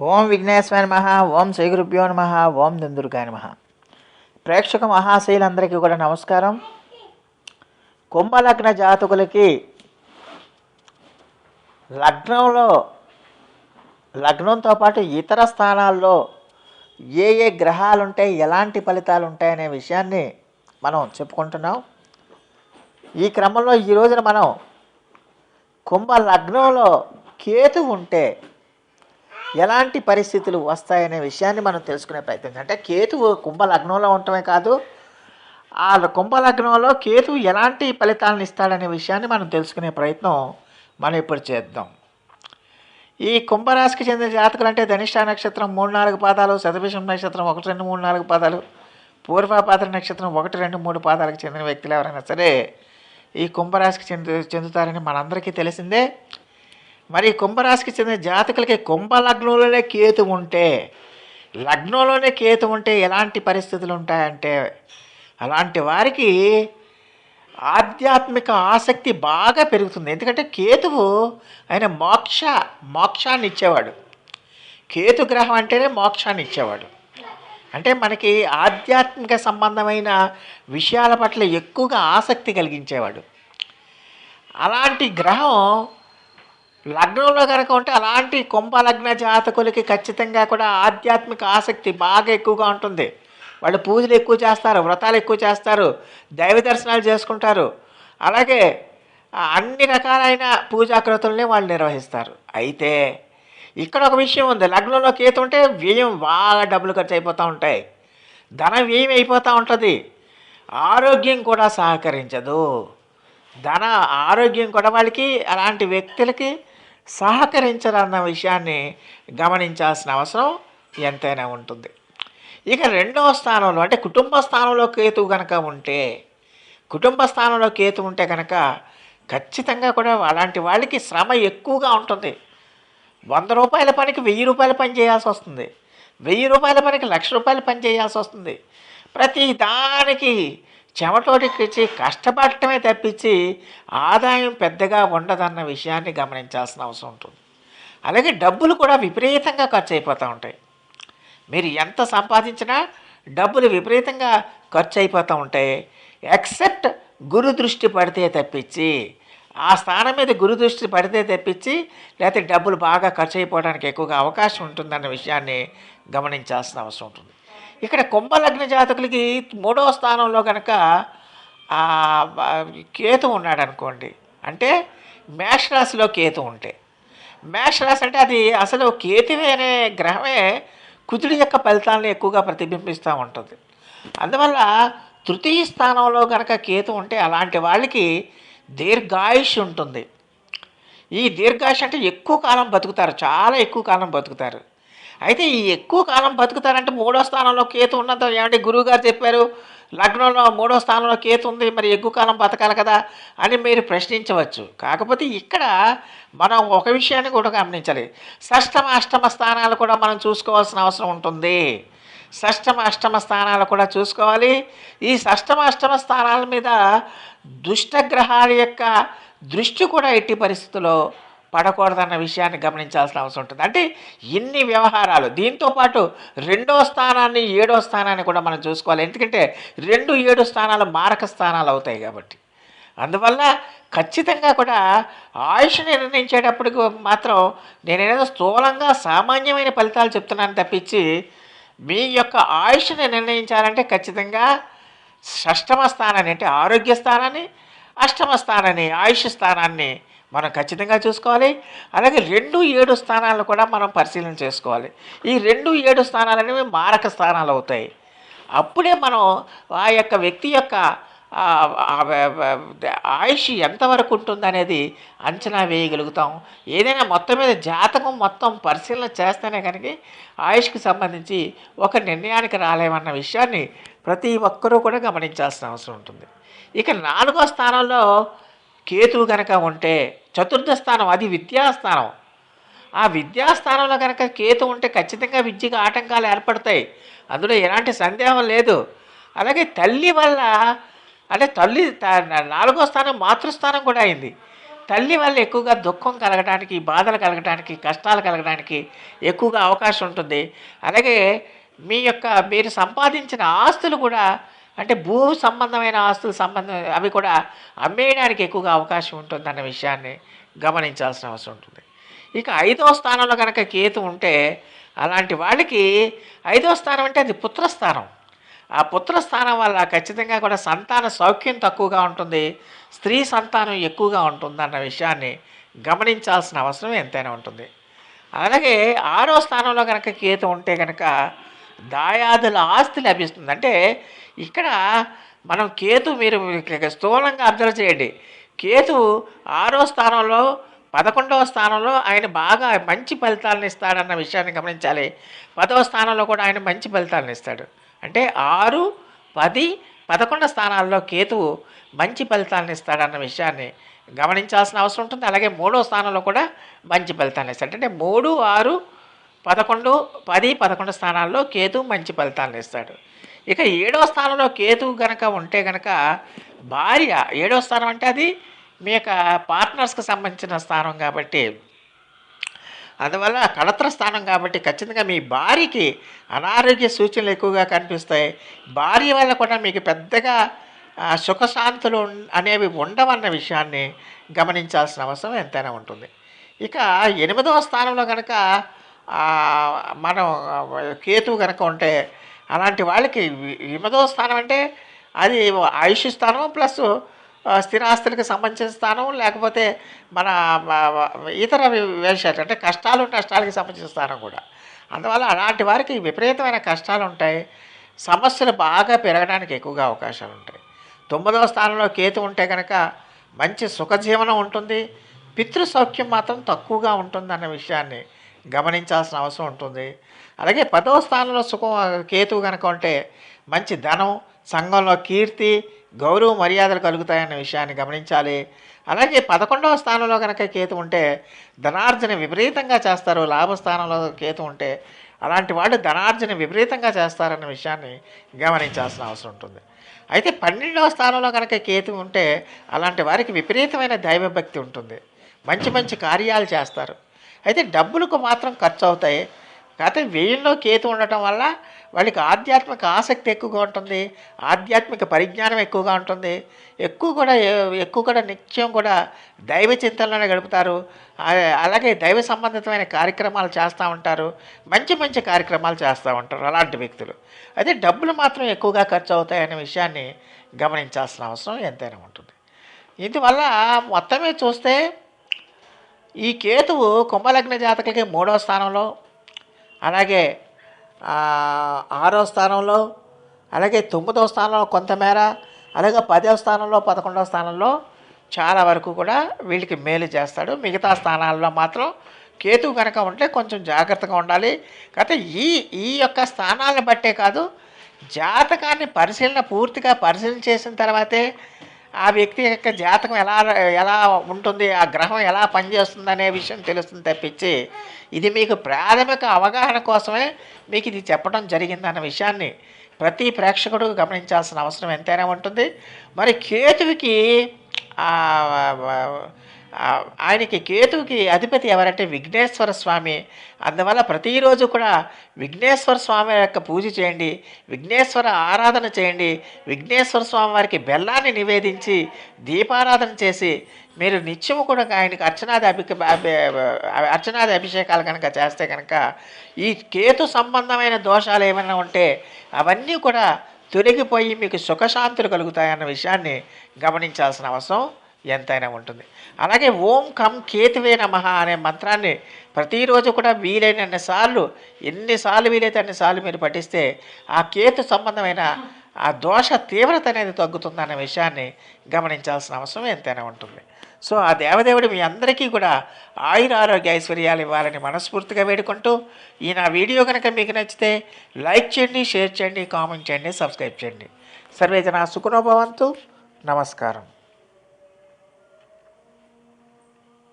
ఓం విఘ్నేశ్వర నమ ఓం శ్రీ గురుభ్యో నమ ఓం దుందుర్గాయ నమ. ప్రేక్షక మహాశైలందరికీ కూడా నమస్కారం. కుంభలగ్న జాతకులకి లగ్నంలో లగ్నంతో పాటు ఇతర స్థానాల్లో ఏ ఏ గ్రహాలు ఉంటాయి ఎలాంటి ఫలితాలు ఉంటాయనే విషయాన్ని మనం చెప్పుకుంటున్నాం. ఈ క్రమంలో ఈ రోజున మనం కుంభ లగ్నంలో కేతు ఉంటే ఎలాంటి పరిస్థితులు వస్తాయనే విషయాన్ని మనం తెలుసుకునే ప్రయత్నం అంటే కేతువు కుంభలగ్నంలో ఉండటమే కాదు ఆ కుంభలగ్నంలో కేతువు ఎలాంటి ఫలితాలను ఇస్తాడనే విషయాన్ని మనం తెలుసుకునే ప్రయత్నం మనం ఇప్పుడు చేద్దాం. ఈ కుంభరాశికి చెందిన జాతకులు అంటే ధనిష్ట నక్షత్రం మూడు నాలుగు పాదాలు శతభిషం నక్షత్రం ఒకటి రెండు మూడు నాలుగు పాదాలు పూర్వపాత్ర నక్షత్రం ఒకటి రెండు మూడు పాదాలకు చెందిన వ్యక్తులు ఎవరైనా సరే ఈ కుంభరాశికి చెందు చెందుతారని మనందరికీ తెలిసిందే. మరి కుంభరాశికి చెందిన జాతకులకి కుంభ లగ్నంలోనే కేతు ఉంటే లగ్నంలోనే కేతు ఉంటే ఎలాంటి పరిస్థితులు ఉంటాయంటే అలాంటి వారికి ఆధ్యాత్మిక ఆసక్తి బాగా పెరుగుతుంది. ఎందుకంటే కేతువు ఆయన మోక్ష మోక్షాన్ని ఇచ్చేవాడు. కేతు గ్రహం అంటేనే మోక్షాన్ని ఇచ్చేవాడు. అంటే మనకి ఆధ్యాత్మిక సంబంధమైన విషయాల పట్ల ఎక్కువగా ఆసక్తి కలిగించేవాడు. అలాంటి గ్రహం లగ్నంలో కనుక ఉంటే అలాంటి కుంభ లగ్న జాతకులకి ఖచ్చితంగా కూడా ఆధ్యాత్మిక ఆసక్తి బాగా ఎక్కువగా ఉంటుంది. వాళ్ళు పూజలు ఎక్కువ చేస్తారు వ్రతాలు ఎక్కువ చేస్తారు దైవ దర్శనాలు చేసుకుంటారు. అలాగే అన్ని రకాలైన పూజాకృతుల్ని వాళ్ళు నిర్వహిస్తారు. అయితే ఇక్కడ ఒక విషయం ఉంది. లగ్నంలో కేతు ఉంటే వ్యయం బాగా డబ్బులు ఖర్చు అయిపోతూ ఉంటాయి. ధన వ్యయం అయిపోతూ ఉంటుంది. ఆరోగ్యం కూడా సహకరించదు. ధన ఆరోగ్యం కూడా వాళ్ళకి అలాంటి వ్యక్తులకి సహకరించరన్న విషయాన్ని గమనించాల్సిన అవసరం ఎంతైనా ఉంటుంది. ఇక రెండవ స్థానంలో అంటే కుటుంబ స్థానంలో కేతు కనుక ఉంటే కుటుంబ స్థానంలో కేతు ఉంటే కనుక ఖచ్చితంగా కూడా అలాంటి వాళ్ళకి శ్రమ ఎక్కువగా ఉంటుంది. వంద రూపాయల పనికి వెయ్యి రూపాయల పని చేయాల్సి వస్తుంది. వెయ్యి రూపాయల పనికి లక్ష రూపాయల పని చేయాల్సి వస్తుంది. ప్రతి దానికి చెమటోటికి కష్టపడటమే తప్పించి ఆదాయం పెద్దగా ఉండదన్న విషయాన్ని గమనించాల్సిన అవసరం ఉంటుంది. అలాగే డబ్బులు కూడా విపరీతంగా ఖర్చు అయిపోతూ ఉంటాయి. మీరు ఎంత సంపాదించినా డబ్బులు విపరీతంగా ఖర్చు అయిపోతూ ఉంటాయి ఎక్సెప్ట్ గురు దృష్టి పడితే తప్పించి ఆ స్థానం మీద గురు దృష్టి పడితే తెప్పించి లేకపోతే డబ్బులు బాగా ఖర్చు అయిపోవడానికి ఎక్కువగా అవకాశం ఉంటుందన్న విషయాన్ని గమనించాల్సిన అవసరం ఉంటుంది. ఇక్కడ కుంభలగ్న జాతకులకి మూడవ స్థానంలో కనుక కేతు ఉన్నాడు అనుకోండి. అంటే మేషరాశిలో కేతు ఉంటే. మేషరాశి అంటే అది అసలు కేతువే అనే గ్రహమే కుజుడి యొక్క ఫలితాలను ఎక్కువగా ప్రతిబింబిస్తూ ఉంటుంది. అందువల్ల తృతీయ స్థానంలో కనుక కేతు ఉంటే అలాంటి వాళ్ళకి దీర్ఘాయుష్ ఉంటుంది. ఈ దీర్ఘాయుష్ అంటే ఎక్కువ కాలం బతుకుతారు చాలా ఎక్కువ కాలం బతుకుతారు. అయితే ఈ ఎక్కువ కాలం బతుకుతారంటే మూడో స్థానంలో కేతు ఉన్నంత ఏమంటే గురువు గారు చెప్పారు లగ్నంలో మూడో స్థానంలో కేతు ఉంది మరి ఎక్కువ కాలం బతకాలి కదా అని మీరు ప్రశ్నించవచ్చు. కాకపోతే ఇక్కడ మనం ఒక విషయాన్ని కూడా గమనించాలి. షష్టమ అష్టమ స్థానాలు కూడా మనం చూసుకోవాల్సిన అవసరం ఉంటుంది. షష్టమ అష్టమ స్థానాలు కూడా చూసుకోవాలి. ఈ షష్టమ అష్టమ స్థానాల మీద దుష్టగ్రహాల యొక్క దృష్టి కూడా ఎట్టి పరిస్థితుల్లో పడకూడదన్న విషయాన్ని గమనించాల్సిన అవసరం ఉంటుంది. అంటే ఇన్ని వ్యవహారాలు దీంతో పాటు రెండో స్థానాన్ని ఏడో స్థానాన్ని కూడా మనం చూసుకోవాలి. ఎందుకంటే రెండు ఏడు స్థానాలు మారక స్థానాలు అవుతాయి కాబట్టి. అందువల్ల ఖచ్చితంగా కూడా ఆయుష్ని నిర్ణయించేటప్పటికి మాత్రం నేనేదో స్థూలంగా సామాన్యమైన ఫలితాలు చెప్తున్నాను తప్పించి మీ యొక్క ఆయుష్ని నిర్ణయించాలంటే ఖచ్చితంగా షష్టమ స్థానాన్ని అంటే ఆరోగ్య స్థానాన్ని అష్టమ స్థానాన్ని ఆయుష్ స్థానాన్ని మనం ఖచ్చితంగా చూసుకోవాలి. అలాగే రెండు ఏడు స్థానాలను కూడా మనం పరిశీలన చేసుకోవాలి. ఈ రెండు ఏడు స్థానాలు అనేవి మారక స్థానాలు అవుతాయి. అప్పుడే మనం ఆ యొక్క వ్యక్తి యొక్క ఆయుష్ ఎంతవరకు ఉంటుందనేది అంచనా వేయగలుగుతాం. ఏదైనా మొత్తం మీద జాతకం మొత్తం పరిశీలన చేస్తేనే కనుక ఆయుష్కి సంబంధించి ఒక నిర్ణయానికి రాలేమన్న విషయాన్ని ప్రతి ఒక్కరూ కూడా గమనించాల్సిన అవసరం ఉంటుంది. ఇక నాలుగో స్థానంలో కేతువు కనుక ఉంటే చతుర్థ స్థానం అది విద్యాస్థానం. ఆ విద్యాస్థానంలో కనుక కేతు ఉంటే ఖచ్చితంగా విద్యకు ఆటంకాలు ఏర్పడతాయి. అందులో ఎలాంటి సందేహం లేదు. అలాగే తల్లి వల్ల అంటే తల్లి నాలుగో స్థానం మాతృస్థానం కూడా అయింది. తల్లి వల్ల ఎక్కువగా దుఃఖం కలగడానికి బాధలు కలగడానికి కష్టాలు కలగడానికి ఎక్కువగా అవకాశం ఉంటుంది. అలాగే మీ యొక్క మీరు సంపాదించిన ఆస్తులు కూడా అంటే భూ సంబంధమైన ఆస్తులు సంబంధం అవి కూడా అమ్మేయడానికి ఎక్కువగా అవకాశం ఉంటుందన్న విషయాన్ని గమనించాల్సిన అవసరం ఉంటుంది. ఇక ఐదో స్థానంలో కనుక కేతు ఉంటే అలాంటి వాళ్ళకి ఐదో స్థానం అంటే అది పుత్రస్థానం. ఆ పుత్రస్థానం వల్ల ఖచ్చితంగా కూడా సంతాన సౌఖ్యం తక్కువగా ఉంటుంది స్త్రీ సంతానం ఎక్కువగా ఉంటుంది అన్న విషయాన్ని గమనించాల్సిన అవసరం ఎంతైనా ఉంటుంది. అలాగే ఆరో స్థానంలో కనుక కేతు ఉంటే కనుక దాయాదుల ఆస్తి లభిస్తుంది. అంటే ఇక్కడ మనం కేతు మీరు స్థూలంగా అబ్జర్వ్ చేయండి. కేతు ఆరో స్థానంలో పదకొండవ స్థానంలో ఆయన బాగా మంచి ఫలితాలను ఇస్తాడన్న విషయాన్ని గమనించాలి. పదవ స్థానంలో కూడా ఆయన మంచి ఫలితాలను ఇస్తాడు. అంటే ఆరు పది పదకొండు స్థానాల్లో కేతువు మంచి ఫలితాలను ఇస్తాడన్న విషయాన్ని గమనించాల్సిన అవసరం ఉంటుంది. అలాగే మూడో స్థానంలో కూడా మంచి ఫలితాలను ఇస్తాడు. అంటే మూడు ఆరు పదకొండు పది పదకొండు స్థానాల్లో కేతు మంచి ఫలితాలను ఇస్తాడు. ఇక ఏడో స్థానంలో కేతు గనక ఉంటే గనక భార్య ఏడో స్థానం అంటే అది మీ యొక్క పార్ట్నర్స్కి సంబంధించిన స్థానం కాబట్టి అందువల్ల కళత్ర స్థానం కాబట్టి ఖచ్చితంగా మీ భార్యకి అనారోగ్య సూచనలు ఎక్కువగా కనిపిస్తాయి. భార్య వల్ల కూడా మీకు పెద్దగా సుఖశాంతులు అనేవి ఉండవన్న విషయాన్ని గమనించాల్సిన అవసరం ఎంతైనా ఉంటుంది. ఇక ఎనిమిదవ స్థానంలో కనుక మనం కేతు కనుక ఉంటే అలాంటి వాళ్ళకి విమదో స్థానం అంటే అది ఆయుష్ స్థానం ప్లస్ స్థిరాస్తులకు సంబంధించిన స్థానం లేకపోతే మన ఇతర వేషాలు అంటే కష్టాలు నష్టాలకి సంబంధించిన స్థానం కూడా. అందువల్ల అలాంటి వారికి విపరీతమైన కష్టాలు ఉంటాయి. సమస్యలు బాగా పెరగడానికి ఎక్కువగా అవకాశాలు ఉంటాయి. తొమ్మిదవ స్థానంలో కేతు ఉంటే కనుక మంచి సుఖజీవనం ఉంటుంది. పితృ సౌఖ్యం మాత్రం తక్కువగా ఉంటుంది అన్న విషయాన్ని గమనించాల్సిన అవసరం ఉంటుంది. అలాగే పదవ స్థానంలో సుఖం కేతువు కనుక ఉంటే మంచి ధనం సంఘంలో కీర్తి గౌరవ మర్యాదలు కలుగుతాయన్న విషయాన్ని గమనించాలి. అలాగే పదకొండవ స్థానంలో కనుక కేతు ఉంటే ధనార్జన విపరీతంగా చేస్తారు. లాభస్థానంలో కేతు ఉంటే అలాంటి వాళ్ళు ధనార్జన విపరీతంగా చేస్తారన్న విషయాన్ని గమనించాల్సిన అవసరం ఉంటుంది. అయితే పన్నెండవ స్థానంలో కనుక కేతు ఉంటే అలాంటి వారికి విపరీతమైన దైవభక్తి ఉంటుంది. మంచి మంచి కార్యాలు చేస్తారు. అయితే డబ్బులకు మాత్రం ఖర్చు అవుతాయి కాకపోతే వ్యయంలో కేతు ఉండటం వల్ల వాళ్ళకి ఆధ్యాత్మిక ఆసక్తి ఎక్కువగా ఉంటుంది. ఆధ్యాత్మిక పరిజ్ఞానం ఎక్కువగా ఉంటుంది. ఎక్కువ కూడా ఎక్కువ కూడా నిత్యం కూడా దైవ చింతనలోనే గడుపుతారు. అలాగే దైవ సంబంధితమైన కార్యక్రమాలు చేస్తూ ఉంటారు. మంచి మంచి కార్యక్రమాలు చేస్తూ ఉంటారు అలాంటి వ్యక్తులు. అయితే డబ్బులు మాత్రం ఎక్కువగా ఖర్చు అవుతాయనే విషయాన్ని గమనించాల్సిన అవసరం ఎంతైనా ఉంటుంది. ఇందువల్ల మొత్తమే చూస్తే ఈ కేతువు కుంభలగ్న జాతకులకి మూడో స్థానంలో అలాగే ఆరో స్థానంలో అలాగే తొమ్మిదో స్థానంలో కొంతమేర అలాగే పదో స్థానంలో పదకొండో స్థానంలో చాలా వరకు కూడా వీళ్ళకి మేలు చేస్తాడు. మిగతా స్థానాల్లో మాత్రం కేతు కనుక ఉంటే కొంచెం జాగ్రత్తగా ఉండాలి. కాకపోతే ఈ ఈ యొక్క స్థానాలను బట్టే కాదు జాతకాన్ని పరిశీలన పూర్తిగా పరిశీలన చేసిన తర్వాతే ఆ వ్యక్తి యొక్క జాతకం ఎలా ఎలా ఉంటుంది ఆ గ్రహం ఎలా పనిచేస్తుంది అనే విషయం తెలుస్తుంది తప్పించి ఇది మీకు ప్రాథమిక అవగాహన కోసమే మీకు ఇది చెప్పడం జరిగిందన్న విషయాన్ని ప్రతి ప్రేక్షకుడు గమనించాల్సిన అవసరం ఎంతైనా ఉంటుంది. మరి కేతువుకి ఆయనకి కేతువుకి అధిపతి ఎవరంటే విఘ్నేశ్వర స్వామి. అందువల్ల ప్రతిరోజు కూడా విఘ్నేశ్వర స్వామి యొక్క పూజ చేయండి విఘ్నేశ్వర ఆరాధన చేయండి విఘ్నేశ్వర స్వామి వారికి బెల్లాన్ని నివేదించి దీపారాధన చేసి మీరు నిత్యము కూడా ఆయనకి అర్చనాది అభి అభి- అర్చనాది అభిషేకాలు కనుక చేస్తే కనుక ఈ కేతు సంబంధమైన దోషాలు ఏమైనా ఉంటే అవన్నీ కూడా తొలగిపోయి మీకు సుఖశాంతులు కలుగుతాయన్న విషయాన్ని గమనించాల్సిన అవసరం. ఎంతైనా ఉంటుంది. అలాగే ఓం కం కేతువే నమ అనే మంత్రాన్ని ప్రతిరోజు కూడా వీలైనన్ని సార్లు ఎన్నిసార్లు వీలైతే అన్నిసార్లు మీరు పఠిస్తే ఆ కేతు సంబంధమైన ఆ దోష తీవ్రత అనేది తగ్గుతుందన్న విషయాన్ని గమనించాల్సిన అవసరం ఎంతైనా ఉంటుంది. సో ఆ దేవదేవుడు మీ అందరికీ కూడా ఆయుర ఆరోగ్య ఐశ్వర్యాలు ఇవ్వాలని మనస్ఫూర్తిగా వేడుకుంటూ ఈ నా వీడియో కనుక మీకు నచ్చితే లైక్ చేయండి షేర్ చేయండి కామెంట్ చేయండి సబ్స్క్రైబ్ చేయండి. సర్వేజన సుఖనోభవంతు నమస్కారం.